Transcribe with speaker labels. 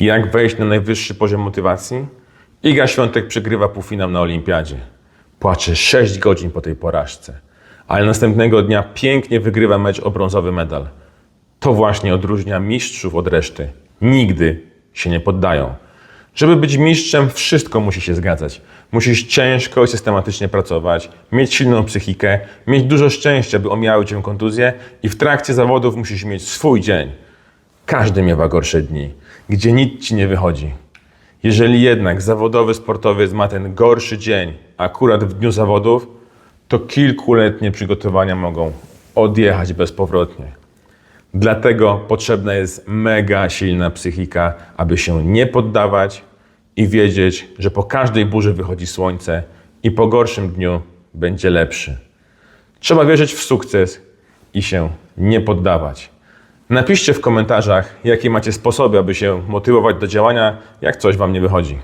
Speaker 1: Jak wejść na najwyższy poziom motywacji? Iga Świątek przegrywa półfinał na olimpiadzie. Płacze 6 godzin po tej porażce. Ale następnego dnia pięknie wygrywa mecz o brązowy medal. To właśnie odróżnia mistrzów od reszty. Nigdy się nie poddają. Żeby być mistrzem, wszystko musi się zgadzać. Musisz ciężko i systematycznie pracować, mieć silną psychikę, mieć dużo szczęścia, by omijały cię kontuzje i w trakcie zawodów musisz mieć swój dzień. Każdy miewa gorsze dni, gdzie nic ci nie wychodzi. Jeżeli jednak zawodowy sportowiec ma ten gorszy dzień akurat w dniu zawodów, to kilkuletnie przygotowania mogą odjechać bezpowrotnie. Dlatego potrzebna jest mega silna psychika, aby się nie poddawać i wiedzieć, że po każdej burzy wychodzi słońce i po gorszym dniu będzie lepszy. Trzeba wierzyć w sukces i się nie poddawać. Napiszcie w komentarzach, jakie macie sposoby, aby się motywować do działania, jak coś Wam nie wychodzi.